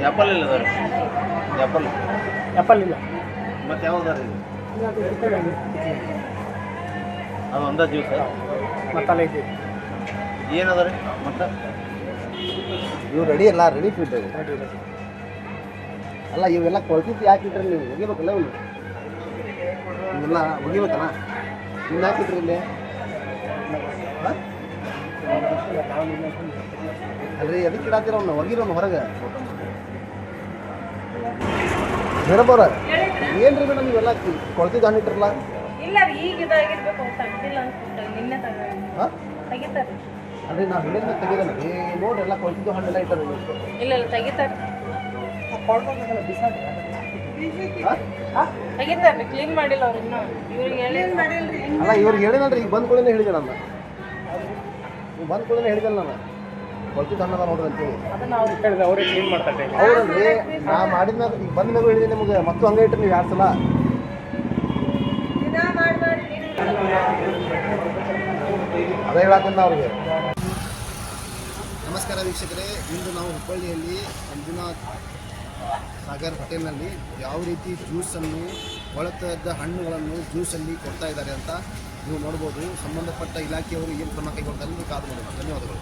Apple ಇಲ್ಲ ಅದಾರ apple apple ಇಲ್ಲ. ಮತ್ತೆ ಯಾವ್ದು ಅದಾರ ಇದು? ಅದು ಒಂದ ಜ್ಯೂಸ್ ಮಸಾಲೆ ಇದೆ ಏನದ ರೀ? ಮತ್ತೆ? ಇವು ರೆಡಿ ಅಲ್ಲ ರೆಡಿ ಫುಡ್ ಅಲ್ಲ ಇವೆಲ್ಲ ಕೊಳ್ತಿತ್ತು ಯಾಕೆ ಇಟ್ರಿ ನೀವು ಒಗಿಬೇಕಲ್ಲ ಇವ್ನು ಇವೆಲ್ಲ ಒಗಿಬೇಕಲ್ಲ ಇನ್ನು ಹಾಕಿಟ್ರಿ ಇಲ್ಲಿ? ಹಾಂ? ಅಲ್ರಿ ಅದಕ್ಕೆ ಇಡಾತೀರ ಅವ್ನ? ಒಗಿರೋನು ಹೊರಗೆ. ಮೇಡಮ್ ಏನ್ರಿ ಮೇಡಮ್ ಇವೆಲ್ಲ? ಕೊಳತಿ ಹಣ್ಣು ಇಟ್ಟಿರಲ್ಲ ಇಲ್ಲ ರೀ ಈಗ ಇದಾಗಿರ್ಬೇಕು ತೆಗ್ದಿಲ್ಲ ಅನ್ಸುತ್ತೆ ನಿನ್ನೆ ತಗೊಂಡು ಹಾಂ? ತೆಗಿತಾರೆ. ನಾವು ಹೇಳಿದ್ರೆ ತೆಗಿದಲ್ಲ ಏ ನೋಡಿ ಎಲ್ಲ ಕೊಳ್ತಿದ್ದು ಹಣ್ಣೆಲ್ಲ ಇಟ್ಟಾರೆ ಇಲ್ಲ ಇಲ್ಲ ತೆಗಿತಾರೆ. ಹಾಂ? ತೆಗಿತಾರೆ ಕ್ಲೀನ್ ಮಾಡಿಲ್ಲ ಅವ್ರು ಇನ್ನೂ. ಇವ್ರಿಗೆ ಹೇಳಿ. ಅಲ್ಲ ಇವ್ರಿಗೆ ಹೇಳಿನಲ್ರಿ ಈಗ ಬಂದ ಕೂಡಲೇ ಹೇಳಿದೆ ನಾನು. ಬಂದ ಹೇಳಿದಲ್ಲ ನಾನು. ಕೊಳ್ತಿದ್ದು ಹಣ್ಣದ ನೋಡ್ರಿ ಅಂತೇಳಿ ಅದನ್ನ ಅವ್ರು ಕೇಳಿದ್ರೆ ಅವರೇ ಕ್ಲೀನ್ ಮಾಡ್ತಾರೆ. ಅವ್ರಲ್ರಿ ನಾ ಮಾಡಿದ್ಮ್ಯಾಗ ಈಗ ಬಂದ ಮ್ಯಾಗ ಹೇಳಿದೆ ನಿಮಗೆ ಮತ್ತು ಹಂಗೆ ಇಟ್ರಿ ನೀವು ಎರಡು ಸಲ ಅದೇ ಹೇಳತ್ತೀನಿ ಅವ್ರಿಗೆ. ನಮಸ್ಕಾರ ವೀಕ್ಷಕರೇ ಇಂದು ನಾವು ಹುಬ್ಬಳ್ಳಿಯಲ್ಲಿ ಮಂಜುನಾಥ್ ಸಾಗರ್ ಹೋಟೆಲ್ನಲ್ಲಿ ಯಾವ ರೀತಿ ಜ್ಯೂಸನ್ನು ಒಳತದ ಹಣ್ಣುಗಳನ್ನು ಜ್ಯೂಸಲ್ಲಿ ಕೊಡ್ತಾ ಇದ್ದಾರೆ ಅಂತ ನೀವು ನೋಡ್ಬೋದು. ಸಂಬಂಧಪಟ್ಟ ಇಲಾಖೆಯವರು ಏನು ಕ್ರಮ ಕೈಗೊಳ್ತಾರೆ ಕಾದು ನೋಡೋಣ. ಧನ್ಯವಾದಗಳು.